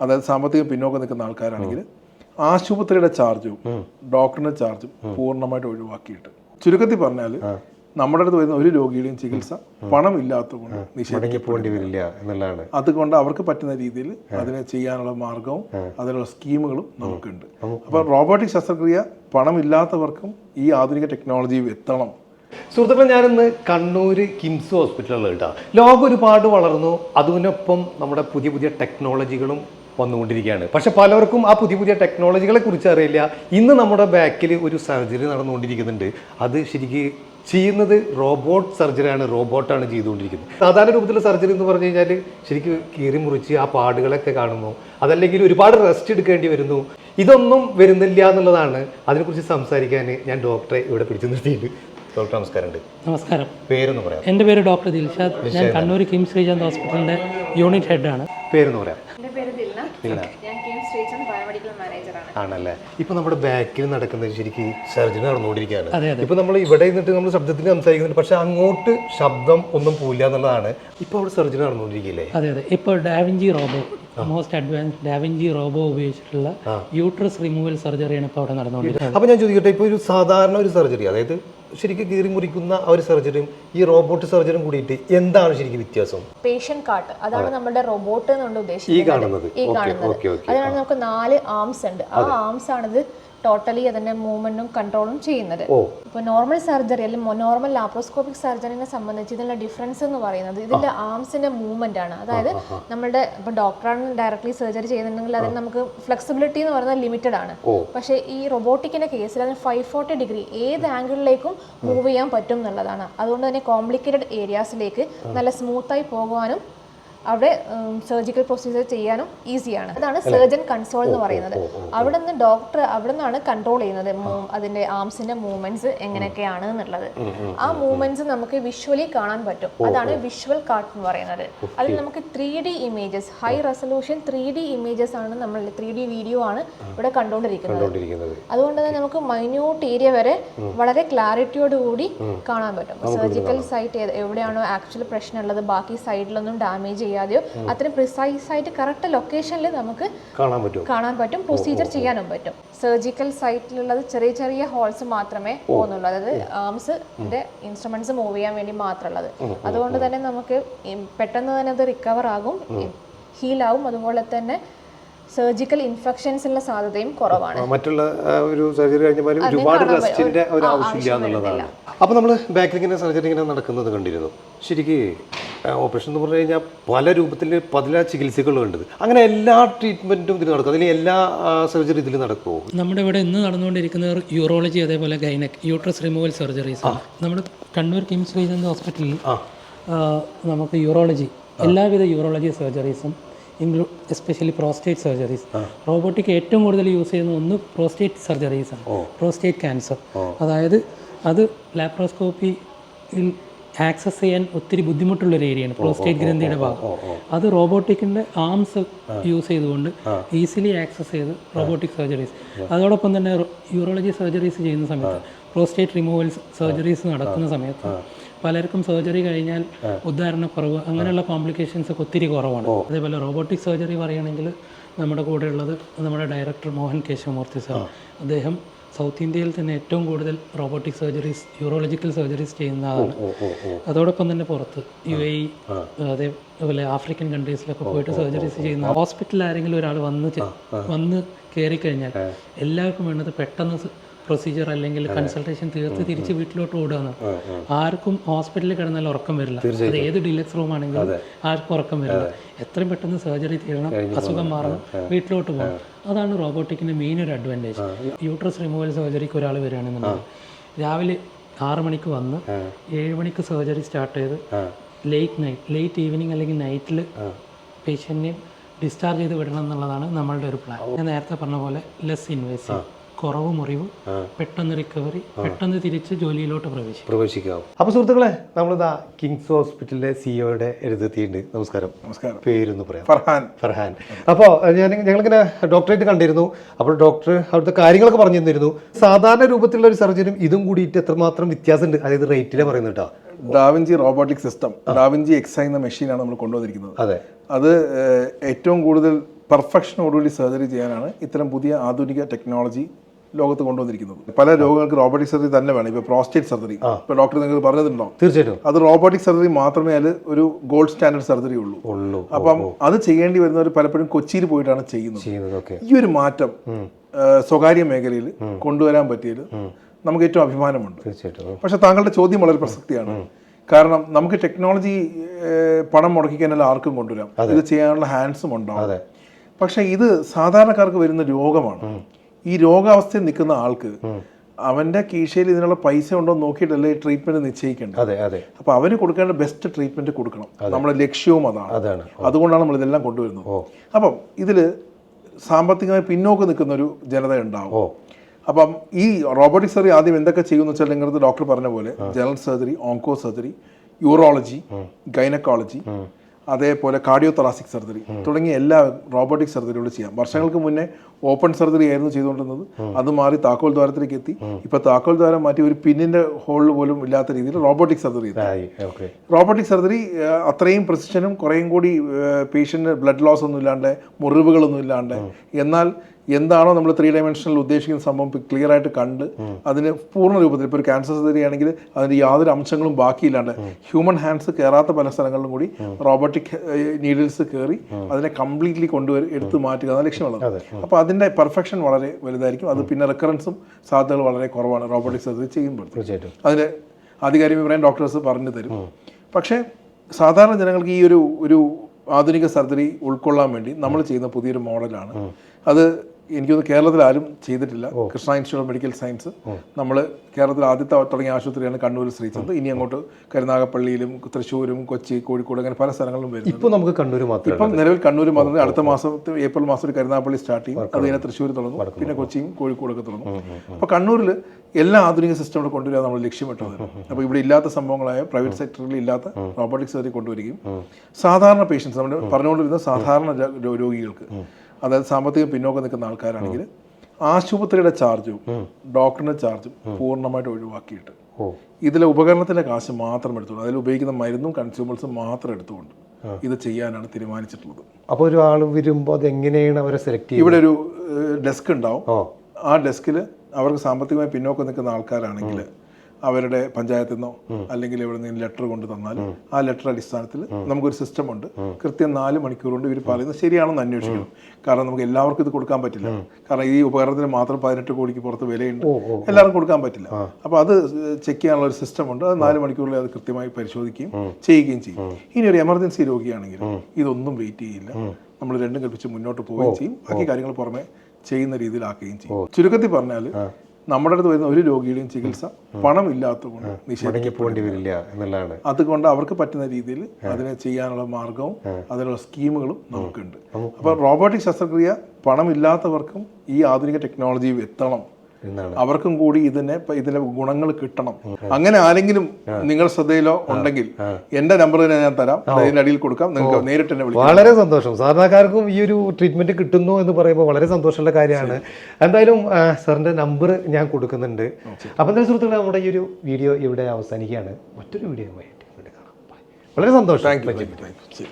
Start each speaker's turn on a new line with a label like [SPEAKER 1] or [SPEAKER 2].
[SPEAKER 1] അതായത് സാമ്പത്തിക പിന്നോക്കം നിൽക്കുന്ന ആൾക്കാരാണെങ്കിൽ ആശുപത്രിയുടെ ചാർജും ഡോക്ടറിന്റെ ചാർജും പൂർണമായിട്ട് ഒഴിവാക്കിയിട്ട്. ചുരുക്കത്തിൽ പറഞ്ഞാൽ നമ്മുടെ അടുത്ത് വരുന്ന ഒരു രോഗിയുടെയും ചികിത്സ പണം ഇല്ലാത്തതുകൊണ്ട് നിഷേധിക്കും
[SPEAKER 2] മടങ്ങി വരില്ല എന്നുള്ളതാണ്.
[SPEAKER 1] അതുകൊണ്ട് അവർക്ക് പറ്റുന്ന രീതിയിൽ അതിനെ ചെയ്യാനുള്ള മാർഗവും അതിനുള്ള സ്കീമുകളും നമുക്കുണ്ട്. അപ്പോൾ റോബോട്ടിക് ശസ്ത്രക്രിയ പണമില്ലാത്തവർക്കും ഈ ആധുനിക ടെക്നോളജി എത്തണം.
[SPEAKER 2] സുഹൃത്തുക്കളെ ഞാനിന്ന് കണ്ണൂർ കിംസ് ഹോസ്പിറ്റലിൽ കേട്ടോ. ലോകം ഒരുപാട് വളർന്നു. അതിനൊപ്പം നമ്മുടെ പുതിയ പുതിയ ടെക്നോളജികളും വന്നുകൊണ്ടിരിക്കുകയാണ്. പക്ഷെ പലർക്കും ആ പുതിയ പുതിയ ടെക്നോളജികളെ കുറിച്ച് അറിയില്ല. ഇന്ന് നമ്മുടെ ബാക്കിൽ ഒരു സർജറി നടന്നുകൊണ്ടിരിക്കുന്നുണ്ട്. അത് ശരിക്ക് ചെയ്യുന്നത് റോബോട്ട് സർജറിയാണ് റോബോട്ടാണ് ചെയ്തുകൊണ്ടിരിക്കുന്നത്. സാധാരണ രൂപത്തിലുള്ള സർജറി എന്ന് പറഞ്ഞു കഴിഞ്ഞാൽ ശരിക്കും കീറി മുറിച്ച് ആ പാടുകളൊക്കെ കാണുന്നു. അതല്ലെങ്കിൽ ഒരുപാട് റെസ്റ്റ് എടുക്കേണ്ടി വരുന്നു. ഇതൊന്നും വരുന്നില്ല എന്നുള്ളതാണ് അതിനെക്കുറിച്ച് സംസാരിക്കാൻ ഞാൻ ഡോക്ടറെ ഇവിടെ പിടിച്ചു നിർത്തിയിട്ടുണ്ട് ഡോക്ടർ നമസ്കാരമുണ്ട്.
[SPEAKER 3] നമസ്കാരം.
[SPEAKER 2] പേരെന്ന് പറയാം
[SPEAKER 3] എന്റെ പേര് ഡോക്ടർ ദിൽഷാദ്. ഞാൻ കണ്ണൂർ കിംസ് ശ്രീചന്ദ് ഹോസ്പിറ്റലിന്റെ യൂണിറ്റ് ഹെഡാണ്
[SPEAKER 2] പേരെന്ന് പറയാം.
[SPEAKER 4] മാനേജറാണ്.
[SPEAKER 2] ആണല്ലേ? ഇപ്പൊ നമ്മുടെ ബാക്കിൽ നടക്കുന്നത് ശരിക്കും സർജറി നടന്നുകൊണ്ടിരിക്കുകയാണ്. ഇപ്പൊ നമ്മൾ ഇവിടെ നിന്നിട്ട് നമ്മൾ ശബ്ദത്തിൽ സംസാരിക്കുന്നുണ്ട്. പക്ഷെ അങ്ങോട്ട് ശബ്ദം ഒന്നും പോയില്ല എന്നുള്ളതാണ്. ഇപ്പൊ അവിടെ സർജറി നടന്നുകൊണ്ടിരിക്കില്ലേ
[SPEAKER 3] അതെ അതെ. ഇപ്പോൾ Da Vinci robo most advance Da Vinci robo ഉപയോഗിച്ചിട്ടുള്ള യൂട്രസ് റിമൂവൽ സർജറിയാണ് ഇപ്പോൾ അവിടെ നടന്നുകൊണ്ടിരിക്കുന്നത്.
[SPEAKER 2] അപ്പൊ ഞാൻ ചോദിക്കട്ടെ ഇപ്പൊ ഒരു സാധാരണ ഒരു സർജറി അതായത് ശരിക്കും കീറി മുറിക്കുന്ന ആ ഒരു സർജറിയും ഈ റോബോട്ട് സർജറിയും കൂടിയിട്ട് എന്താണ് ശരിക്കും വ്യത്യാസം?
[SPEAKER 4] പേഷ്യൻ കാർട്ട് അതാണ് നമ്മുടെ റോബോട്ട് എന്നുകൊണ്ട് ഉദ്ദേശിക്കുന്നത്. ഈ കാണുന്നത്. അതിനാണ് നമുക്ക് നാല് ആംസ് ഉണ്ട്. ആ ആംസ് ആണിത് ടോട്ടലി അതിന്റെ മൂവ്മെന്റും കൺട്രോളും ചെയ്യുന്നത്.
[SPEAKER 2] ഇപ്പൊ
[SPEAKER 4] ഇപ്പോൾ നോർമൽ സർജറി അല്ലെങ്കിൽ നോർമൽ ലാപ്രോസ്കോപ്പിക് സർജറിനെ സംബന്ധിച്ച് ഇതിനുള്ള ഡിഫറൻസ് എന്ന് പറയുന്നത് ഇതിന്റെ ആംസിന്റെ മൂവ്മെന്റ് ആണ്. അതായത് നമ്മുടെ ഇപ്പോൾ ഡോക്ടറാണ് ഡയറക്ട്ലി സർജറി ചെയ്യുന്നുണ്ടെങ്കിൽ അതിന് നമുക്ക് ഫ്ലെക്സിബിലിറ്റി എന്ന് പറയുന്നത് ലിമിറ്റഡ് ആണ്. പക്ഷേ ഈ റൊബോട്ടിക്കിന്റെ കേസിൽ അതിന് ഫൈവ് ഫോർട്ടി ഡിഗ്രി ഏത് ആംഗിളിലേക്കും മൂവ് ചെയ്യാൻ പറ്റും എന്നുള്ളതാണ്. അതുകൊണ്ട് തന്നെ കോംപ്ലിക്കേറ്റഡ് ഏരിയാസിലേക്ക് നല്ല സ്മൂത്തായി പോകുവാനും അവിടെ സർജിക്കൽ പ്രൊസീജിയർ ചെയ്യാനും ഈസിയാണ് അതാണ് സർജൻ കൺസോൾ എന്ന് പറയുന്നത്. അവിടെ നിന്ന് ഡോക്ടർ അവിടെ നിന്നാണ് കൺട്രോൾ ചെയ്യുന്നത്. അതിന്റെ ആംസിന്റെ മൂവ്മെന്റ്സ് എങ്ങനെയൊക്കെയാണ് എന്നുള്ളത്. ആ മൂവ്മെന്റ്സ് നമുക്ക് വിഷ്വലി കാണാൻ പറ്റും. അതാണ് വിഷ്വൽ കാർട്ട് എന്ന് പറയുന്നത്. അതിൽ നമുക്ക് three D images high resolution three D images ആണ് നമ്മൾ ത്രീ ഡി വീഡിയോ ആണ് ഇവിടെ കണ്ടുകൊണ്ടിരിക്കുന്നത് അതുകൊണ്ട് തന്നെ നമുക്ക് മൈന്യൂട്ട് ഏരിയ വരെ വളരെ ക്ലാരിറ്റിയോടുകൂടി കാണാൻ പറ്റും. സർജിക്കൽ സൈറ്റ് എവിടെയാണോ ആക്ച്വൽ പ്രശ്നമുള്ളത് ബാക്കി സൈഡിലൊന്നും ഡാമേജ് ചെയ്യാതെയോ അത്രയും പ്രിസൈസ് ആയിട്ട് കറക്റ്റ് ലൊക്കേഷനിൽ നമുക്ക്
[SPEAKER 2] കാണാൻ പറ്റും.
[SPEAKER 4] കാണാൻ പറ്റും പ്രൊസീജിയർ ചെയ്യാനും പറ്റും. സർജിക്കൽ സൈറ്റിലുള്ളത് ചെറിയ ചെറിയ ഹോൾസ് മാത്രമേ പോകുന്നുള്ളൂ അതായത് ആംസ് ഇൻസ്ട്രുമെന്റ്സ് മൂവ് ചെയ്യാൻ വേണ്ടി മാത്രമുള്ളത്. അതുകൊണ്ട് തന്നെ നമുക്ക് പെട്ടെന്ന് തന്നെ അത് റിക്കവർ ആകും ഹീൽ ആവും. അതുപോലെ തന്നെ സർജിക്കൽ ഇൻഫെക്ഷൻസ് ഉള്ള സാധ്യതയും കുറവാണ്.
[SPEAKER 2] മറ്റുള്ള ഒരു സർജറി കഴിഞ്ഞാൽ ഒരുപാട് റെസ്റ്റിന്റെ ഒരു ആവശ്യമില്ല എന്നുള്ളതാണ്. അപ്പോൾ നമ്മൾ ബാക്കിൽ ഇങ്ങനെ സർജറി ഇങ്ങനെ നടക്കുന്നത് കണ്ടിരുന്നു. ശരിക്ക് ഓപ്പറേഷൻ എന്ന് പറഞ്ഞു കഴിഞ്ഞാൽ പല രൂപത്തിൽ പല ചികിത്സകളുണ്ട് അങ്ങനെ എല്ലാ ട്രീറ്റ്മെന്റും ഇതിൽ നടക്കും. അതിൽ എല്ലാ സർജറി ഇതിൽ നടക്കുമോ
[SPEAKER 3] നമ്മുടെ ഇവിടെ ഇന്ന് നടന്നുകൊണ്ടിരിക്കുന്ന യൂറോളജി അതേപോലെ ഗൈനക് യൂട്രസ് റിമൂവൽ സർജറീസ് നമ്മുടെ കണ്ണൂർ കിംസ് ശ്രീചന്ദ് ഹോസ്പിറ്റലിൽ നമുക്ക് യൂറോളജി എല്ലാവിധ urology സർജറീസും include especially prostate surgeries robotic ഏറ്റവും കൂടുതൽ യൂസ് ചെയ്യുന്ന ഒന്ന് പ്രോസ്റ്റേറ്റ് സർജറീസാണ് ആണ്. പ്രോസ്റ്റേറ്റ് ക്യാൻസർ അതായത് അത് ലാപ്രോസ്കോപ്പിയിൽ ആക്സസ് ചെയ്യാൻ ഒത്തിരി ബുദ്ധിമുട്ടുള്ള ഒരു ഏരിയയാണ് പ്രോസ്റ്റേറ്റ് ഗ്രന്ഥിയുടെ ഭാഗം. അത് റോബോട്ടിക്കിന്റെ ആംസ് യൂസ് ചെയ്തുകൊണ്ട് ഈസിലി ആക്സസ് ചെയ്ത് റോബോട്ടിക് സർജറീസ് അതോടൊപ്പം തന്നെ യൂറോളജി സർജറീസ് ചെയ്യുന്ന സമയത്ത് പ്രോസ്റ്റേറ്റ് റിമൂവൽ സർജറീസ് നടക്കുന്ന സമയത്ത് പലർക്കും സർജറി കഴിഞ്ഞാൽ ഉദാഹരണക്കുറവ് അങ്ങനെയുള്ള കോംപ്ലിക്കേഷൻസ് ഒക്കെ ഒത്തിരി കുറവാണ്. അതേപോലെ റോബോട്ടിക് സർജറി പറയുകയാണെങ്കിൽ നമ്മുടെ കൂടെയുള്ളത് നമ്മുടെ ഡയറക്ടർ മോഹൻ കേശവമൂർത്തി സാർ അദ്ദേഹം സൗത്ത് ഇന്ത്യയിൽ തന്നെ ഏറ്റവും കൂടുതൽ റോബോട്ടിക് സർജറീസ് യൂറോളജിക്കൽ സർജറീസ് ചെയ്യുന്നതാണ് അതോടൊപ്പം തന്നെ പുറത്ത് യു എ ഇ അതേപോലെ ആഫ്രിക്കൻ കൺട്രീസിലൊക്കെ പോയിട്ട് സർജറീസ് ചെയ്യുന്ന ഹോസ്പിറ്റലിൽ ആരെങ്കിലും ഒരാൾ വന്ന് വന്ന് കയറി കഴിഞ്ഞാൽ എല്ലാവർക്കും വേണ്ടത് പെട്ടെന്ന് പ്രൊസീജിയർ അല്ലെങ്കിൽ കൺസൾട്ടേഷൻ തീർത്ത് തിരിച്ച് വീട്ടിലോട്ട് ഓടുകയാണ്. ആർക്കും ഹോസ്പിറ്റലിൽ കിടന്നാൽ ഉറക്കം വരില്ല. അത് ഏത് ഡിലക്സ് റൂം ആണെങ്കിലും ആർക്കും ഉറക്കം വരില്ല. എത്രയും പെട്ടെന്ന് സർജറി തീരണം അസുഖം മാറണം വീട്ടിലോട്ട് പോകണം. അതാണ് റോബോട്ടിക്കിന്റെ മെയിൻ ഒരു അഡ്വാന്റേജ് യൂട്രസ് റിമൂവൽ സർജറിക്ക് ഒരാൾ വരികയാണെന്നുണ്ടെങ്കിൽ രാവിലെ ആറ് മണിക്ക് വന്ന് ഏഴ് മണിക്ക് സർജറി സ്റ്റാർട്ട് ചെയ്ത് ലേറ്റ് നൈറ്റ് ലേറ്റ് ഈവനിങ് അല്ലെങ്കിൽ നൈറ്റിൽ പേഷ്യന്റിനെ ഡിസ്ചാർജ് ചെയ്ത് വിടണം എന്നുള്ളതാണ് നമ്മളുടെ ഒരു പ്ലാൻ ഞാൻ നേരത്തെ പറഞ്ഞ പോലെ ലെസ് ഇൻവേസീവ് കുറവ് മുറിവ് പെട്ടെന്ന് റിക്കവറി പെട്ടെന്ന് തിരിച്ച് ജോലിയിലോട്ട് പ്രവേശിക്കും.
[SPEAKER 2] പ്രവേശിക്കാം. അപ്പോൾ സുഹൃത്തുക്കളെ നമ്മളിതാ കിങ്സ് ഹോസ്പിറ്റലിലെ സിഇഒയുടെ എഴുതെത്തിയിട്ടുണ്ട് നമസ്കാരം.
[SPEAKER 1] നമസ്കാരം.
[SPEAKER 2] പേരൊന്ന് പറയാം.
[SPEAKER 1] ഫർഹാൻ.
[SPEAKER 2] ഫർഹാൻ. അപ്പോൾ ഞാൻ ഞങ്ങളിങ്ങനെ ഡോക്ടറേറ്റ് കണ്ടിരുന്നു. അപ്പോൾ ഡോക്ടർ അവിടുത്തെ കാര്യങ്ങളൊക്കെ പറഞ്ഞു തന്നിരുന്നു. സാധാരണ രൂപത്തിലുള്ള ഒരു സർജറിയും ഇതും കൂടിയിട്ട് എത്രമാത്രം വ്യത്യാസമുണ്ട്? അതായത് റേറ്റിലെ പറയുന്നത് കേട്ടോ.
[SPEAKER 1] Da Vinci robotic system Da Vinci X എന്ന മെഷീനാണ് നമ്മൾ കൊണ്ടുവന്നിരിക്കുന്നത്.
[SPEAKER 2] അതെ.
[SPEAKER 1] അത് ഏറ്റവും കൂടുതൽ പെർഫെക്ഷനോടുകൂടി സർജറി ചെയ്യാനാണ് ഇത്തരം പുതിയ ആധുനിക ടെക്നോളജി ലോകത്ത് കൊണ്ടുവന്നിരിക്കുന്നത്. പല രോഗങ്ങൾക്ക് റോബോട്ടിക് സർജറി തന്നെ വേണം. ഇപ്പോൾ പ്രോസ്റ്റേറ്റ് സർജറി ഇപ്പോൾ ഡോക്ടർ നിങ്ങൾ പറഞ്ഞിട്ടുണ്ടോ?
[SPEAKER 2] തീർച്ചയായിട്ടും.
[SPEAKER 1] അത് റോബോട്ടിക് സർജറി മാത്രമേ അതിൽ ഒരു ഗോൾഡ് സ്റ്റാൻഡേർഡ് സർജറി ഉള്ളൂ. അപ്പം അത് ചെയ്യേണ്ടി വരുന്നവർ പലപ്പോഴും കൊച്ചിയിൽ പോയിട്ടാണ് ചെയ്യുന്നത്. ഈ ഒരു മാറ്റം സ്വകാര്യ മേഖലയിൽ കൊണ്ടുവരാൻ പറ്റിയത് നമുക്ക് ഏറ്റവും അഭിമാനമുണ്ട്.
[SPEAKER 2] തീർച്ചയായിട്ടും.
[SPEAKER 1] പക്ഷെ താങ്കളുടെ ചോദ്യം വളരെ പ്രസക്തിയാണ്. കാരണം നമുക്ക് ടെക്നോളജി പണം മുടക്കിക്കാനല്ല ആർക്കും കൊണ്ടുവരാം. ഇത് ചെയ്യാനുള്ള ഹാൻഡ്സും ഉണ്ടാവും.
[SPEAKER 2] അതെ.
[SPEAKER 1] പക്ഷെ ഇത് സാധാരണക്കാർക്ക് വരുന്ന രോഗമാണ്. ഈ രോഗാവസ്ഥയിൽ നിൽക്കുന്ന ആൾക്ക് അവന്റെ കീശയിൽ ഇതിനുള്ള പൈസ ഉണ്ടോ നോക്കിയിട്ടല്ലേ ട്രീറ്റ്മെന്റ് നിശ്ചയിക്കേണ്ടത്.
[SPEAKER 2] അതെ അതെ.
[SPEAKER 1] അപ്പൊ അവന് കൊടുക്കേണ്ട ബെസ്റ്റ് ട്രീറ്റ്മെന്റ് കൊടുക്കണം. നമ്മുടെ ലക്ഷ്യവും അതാണ്.
[SPEAKER 2] അതാണ്.
[SPEAKER 1] അതുകൊണ്ടാണ് നമ്മൾ ഇതെല്ലാം കൊണ്ടുവരുന്നത്. അപ്പം ഇതിൽ സാമ്പത്തികമായി പിന്നോക്കം നിൽക്കുന്ന ഒരു ജനത ഉണ്ടാവും. അപ്പം ഈ റോബോട്ടിക് സർജറി ആദ്യം എന്തൊക്കെ ചെയ്യുമെന്ന് വെച്ചാൽ നിങ്ങളുടെ ഡോക്ടർ പറഞ്ഞ പോലെ general surgery onco surgery urology gynaecology അതേപോലെ കാർഡിയോ തൊറാസിക് സർജറി തുടങ്ങിയ എല്ലാ റോബോട്ടിക് സർജറികളും ചെയ്യാം. വർഷങ്ങൾക്ക് മുന്നേ ഓപ്പൺ സർജറി ആയിരുന്നു ചെയ്തുകൊണ്ടിരുന്നത്. അത് മാറി താക്കോൽ ദ്വാരത്തിലേക്ക് എത്തി. ഇപ്പൊ താക്കോൽ ദ്വാരം മാറ്റി ഒരു പിന്നിന്റെ ഹോളിൽ പോലും ഇല്ലാത്ത രീതിയിൽ റോബോട്ടിക് സർജറി റോബോട്ടിക് സർജറി അത്രയും പ്രസിഷനും കുറേയും കൂടി പേഷ്യന്റ് ബ്ലഡ് ലോസ് ഒന്നും ഇല്ലാണ്ട് മുറിവുകളൊന്നും ഇല്ലാണ്ട്. എന്നാൽ എന്താണോ നമ്മൾ ത്രീ ഡയമെൻഷനിൽ ഉദ്ദേശിക്കുന്ന സംഭവം ക്ലിയർ ആയിട്ട് കണ്ട് അതിന് പൂർണ രൂപത്തിൽ ഇപ്പോൾ ഒരു ക്യാൻസർ സർജറി ആണെങ്കിൽ അതിന് യാതൊരു അംശങ്ങളും ബാക്കിയില്ലാണ്ട് ഹ്യൂമൻ ഹാൻഡ്സ് കയറാത്ത പല സ്ഥലങ്ങളിലും കൂടി റോബോട്ടിക് നീഡിൽസ് കയറി അതിനെ കംപ്ലീറ്റ്ലി കൊണ്ടുവരും എടുത്തു മാറ്റുക അതാണ് ലക്ഷ്യമുള്ളത്. അപ്പോൾ അതിന്റെ പെർഫെക്ഷൻ വളരെ വലുതായിരിക്കും. അത് പിന്നെ റെക്കറൻസും സാധ്യതകൾ വളരെ കുറവാണ് റോബോട്ടിക് സർജറി ചെയ്യുമ്പോൾ അതിന് ആധികാരിക വിവരം ഡോക്ടേഴ്സ് പറഞ്ഞു തരും. പക്ഷേ സാധാരണ ജനങ്ങൾക്ക് ഈ ഒരു ഒരു ആധുനിക സർജറി ഉൾക്കൊള്ളാൻ വേണ്ടി നമ്മൾ ചെയ്യുന്ന പുതിയൊരു മോഡലാണ് അത് എനിക്കൊന്ന് കേരളത്തിൽ ആരും ചെയ്തിട്ടില്ല. Krishna institute of medical science. നമ്മൾ കേരളത്തിൽ ആദ്യത്തെ തുടങ്ങിയ ആശുപത്രിയാണ് കണ്ണൂരിൽ ശ്രീചന്ദ്. ഇനി അങ്ങോട്ട് കരുനാഗപ്പള്ളിയിലും തൃശ്ശൂരും കൊച്ചി കോഴിക്കോട് അങ്ങനെ പല സ്ഥലങ്ങളിലും വരും
[SPEAKER 2] ഇപ്പോൾ നമുക്ക് കണ്ണൂർ മാത്രം
[SPEAKER 1] ഇപ്പം നിലവിൽ കണ്ണൂർ മാത്രമേ അടുത്ത മാസം ഏപ്രിൽ മാസം ഒരു കരുനാഗപ്പള്ളി സ്റ്റാർട്ട് ചെയ്യും. അത് കഴിഞ്ഞാൽ തൃശ്ശൂർ തുടങ്ങും. പിന്നെ കൊച്ചിയും കോഴിക്കോടൊക്കെ തുടങ്ങും. അപ്പോൾ കണ്ണൂരിൽ എല്ലാ ആധുനിക സിസ്റ്റം കൂടെ കൊണ്ടുവരിക നമ്മൾ ലക്ഷ്യമിട്ടത് അപ്പോൾ ഇവിടെ ഇല്ലാത്ത സംഭവങ്ങളായ പ്രൈവറ്റ് സെക്ടറിൽ ഇല്ലാത്ത റോബോട്ടിക്സ് സർജറി കൊണ്ടുവരികയും സാധാരണ പേഷ്യൻസ് നമ്മൾ പറഞ്ഞുകൊണ്ടിരുന്ന സാധാരണ രോഗികൾക്ക് അതായത് സാമ്പത്തിക പിന്നോക്കം നിൽക്കുന്ന ആൾക്കാരാണെങ്കിൽ ആശുപത്രിയുടെ ചാർജും ഡോക്ടറിന്റെ ചാർജും പൂർണമായിട്ട് ഒഴിവാക്കിയിട്ട് ഇതിലെ ഉപകരണത്തിന്റെ കാശ് മാത്രം എടുത്തുകൊണ്ട് അതിൽ ഉപയോഗിക്കുന്ന മരുന്നും കൺസ്യൂമേഴ്സും മാത്രം എടുത്തുകൊണ്ട് ഇത് ചെയ്യാനാണ് തീരുമാനിച്ചിട്ടുള്ളത്.
[SPEAKER 2] അപ്പോൾ ഒരാൾ വരുമ്പോൾ അത് എങ്ങനെയാണ് അവരെ സെലക്ട്
[SPEAKER 1] ഇവിടെ ഒരു ഡെസ്ക് ഉണ്ടാവും. ആ ഡെസ്കിൽ അവർക്ക് സാമ്പത്തികമായി പിന്നോക്കം നിൽക്കുന്ന ആൾക്കാരാണെങ്കിൽ അവരുടെ പഞ്ചായത്തിൽ നിന്നോ അല്ലെങ്കിൽ എവിടെ നിന്ന് ലെറ്റർ കൊണ്ട് തന്നാൽ ആ ലെറ്റർ അടിസ്ഥാനത്തിൽ നമുക്കൊരു സിസ്റ്റം ഉണ്ട്. കൃത്യം നാല് മണിക്കൂർ കൊണ്ട് ഇവർ പറയുന്നത് ശരിയാണെന്ന് അന്വേഷിക്കണം. കാരണം നമുക്ക് എല്ലാവർക്കും ഇത് കൊടുക്കാൻ പറ്റില്ല. കാരണം ഈ ഉപകരണത്തിന് മാത്രം പതിനെട്ട് കോടിക്ക് പുറത്ത് വിലയുണ്ട്. എല്ലാവർക്കും കൊടുക്കാൻ പറ്റില്ല. അപ്പോൾ അത് ചെക്ക് ചെയ്യാനുള്ള ഒരു സിസ്റ്റം ഉണ്ട്. അത് നാല് മണിക്കൂറിൽ അത് കൃത്യമായി പരിശോധിക്കുകയും ചെയ്യുകയും ചെയ്യും. ഇനി ഒരു എമർജൻസി രോഗിയാണെങ്കിൽ ഇതൊന്നും വെയിറ്റ് ചെയ്യില്ല. നമ്മൾ രണ്ടും കൽപ്പിച്ച് മുന്നോട്ട് പോവുകയും ചെയ്യും. ബാക്കി കാര്യങ്ങൾ പുറമെ ചെയ്യുന്ന രീതിയിലാക്കുകയും ചെയ്യും. ചുരുക്കത്തിൽ പറഞ്ഞാൽ നമ്മുടെ അടുത്ത് വരുന്ന ഒരു രോഗിയുടെയും ചികിത്സ പണം ഇല്ലാത്തതുകൊണ്ട്
[SPEAKER 2] വരില്ല എന്നുള്ളതാണ്.
[SPEAKER 1] അതുകൊണ്ട് അവർക്ക് പറ്റുന്ന രീതിയിൽ അതിനെ ചെയ്യാനുള്ള മാർഗവും അതിനുള്ള സ്കീമുകളും നമുക്കുണ്ട്. അപ്പോൾ റോബോട്ടിക് ശസ്ത്രക്രിയ പണമില്ലാത്തവർക്കും ഈ ആധുനിക ടെക്നോളജി എത്തണം. അവർക്കും കൂടി ഇതിനെ ഇതിന്റെ ഗുണങ്ങൾ കിട്ടണം. അങ്ങനെ ആരെങ്കിലും നിങ്ങൾ ശ്രദ്ധയിലോ ഉണ്ടെങ്കിൽ എന്റെ നമ്പർ തന്നെ ഞാൻ തരാം. അതിന്റെ അടിയിൽ കൊടുക്കാം. നിങ്ങൾക്ക് നേരിട്ട് തന്നെ വിളിക്കാം.
[SPEAKER 2] വളരെ സന്തോഷം. സാധാരണക്കാർക്കും ഈ ഒരു ട്രീറ്റ്മെന്റ് കിട്ടുന്നു എന്ന് പറയുമ്പോൾ വളരെ സന്തോഷമുള്ള കാര്യമാണ്. എന്തായാലും സാറിന്റെ നമ്പർ ഞാൻ കൊടുക്കുന്നുണ്ട്. അപ്പം എന്തായാലും സുഹൃത്തുക്കളെ നമ്മുടെ ഈ ഒരു വീഡിയോ ഇവിടെ അവസാനിക്കുകയാണ്. മറ്റൊരു വീഡിയോ ആയിട്ട് കാണാം. വളരെ സന്തോഷം.
[SPEAKER 1] Thank you